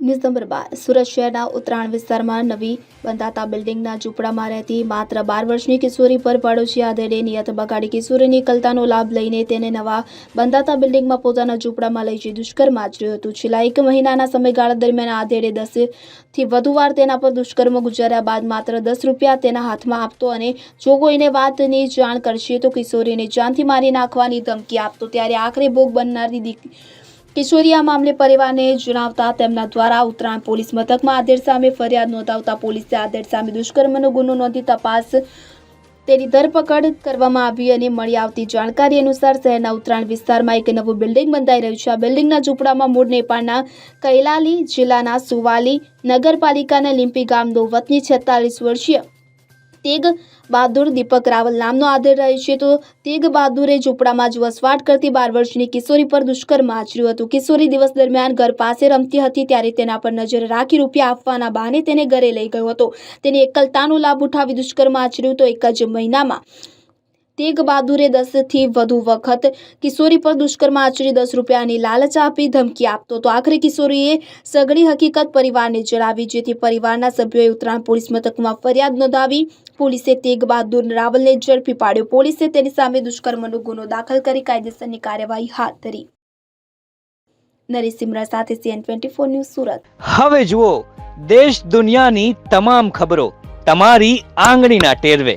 News બાર સુરત શહેરના ઉત્તરાયણ વિસ્તારમાં નવી બંધાતા બિલ્ડિંગના ઝૂંપડામાં રહેતી માત્ર બાર વર્ષની કિશોરી પર પડોશી આધેડે નિયત બગાડી કિશોરીની કલતાનો લાભ લઈને તેને નવા બંધાતા બિલ્ડિંગમાં પોતાના ઝૂંપડામાં લઈ જઈ દુષ્કર્મ આચર્યું હતું. છેલ્લા એક મહિનાના સમયગાળા દરમિયાન આધેડે દસથી વધુ વાર તેના પર દુષ્કર્મ ગુજાર્યા બાદ માત્ર દસ રૂપિયા તેના હાથમાં આપતો અને જો કોઈને વાતની જાણ કરશે તો કિશોરીને જાનથી મારી નાખવાની ધમકી આપતો. ત્યારે આખરે ભોગ બનનારી દીક કિશોરી આ મામલે પરિવારને જણાવતા તેમના દ્વારા ઉત્તરાયણ પોલીસ મથકમાં આધેડ સામે ફરિયાદ નોંધાવતા પોલીસે આધેડ સામે દુષ્કર્મનો ગુનો નોંધી તપાસ તેની ધરપકડ કરવામાં આવી અને મળી આવતી જાણકારી અનુસાર શહેરના ઉત્તરાયણ વિસ્તારમાં એક નવું બિલ્ડિંગ બંધાઈ રહ્યું છે. આ બિલ્ડિંગના ઝૂંપડામાં મૂળ નેપાળના કૈલાલી જિલ્લાના સુવાલી નગરપાલિકાના લિમ્પી ગામનો વતની છેતાલીસ વર્ષીય તેગ બહાદુર દીપક રાવલ નામનો આધેડ રહે છે. તો તેગ બહાદુરે ઝૂંપડામાં જ વસવાટ કરતી બાર વર્ષની કિશોરી પર દુષ્કર્મ આચર્યું હતું. કિશોરી દિવસ દરમિયાન ઘર પાસે રમતી હતી ત્યારે તેના પર નજર રાખી રૂપિયા આપવાના બહાને તેને ઘરે લઈ ગયો હતો. તેની એકલતાનો લાભ ઉઠાવી દુષ્કર્મ આચર્યું તો એક જ મહિનામાં તેગ બહાદુરે દસથી વધુ વખત કિશોરી પર દુષ્કર્મ આચરી દસ રૂપિયાની લાલચ આપી, ધમકી આપતો. તો આખરે કિશોરીએ સઘળી હકીકત પરિવારને જણાવી, જેથી પરિવારના સભ્યોએ ઉત્તરાયણ પોલીસ મથકમાં ફરિયાદ નોંધાવી, પોલીસે તેગ બહાદુર રાવલને ઝડપી પાડ્યો. પોલીસે તેની સામે દુષ્કર્મનો ગુનો દાખલ કરી કાયદેસરની કાર્યવાહી હાથ ધરી. નરેશ સિમરા સાથે CN twenty four news Surat. હવે જુઓ, દેશ દુનિયાની તમામ ખબરો તમારી આંગળીના ટેરવે.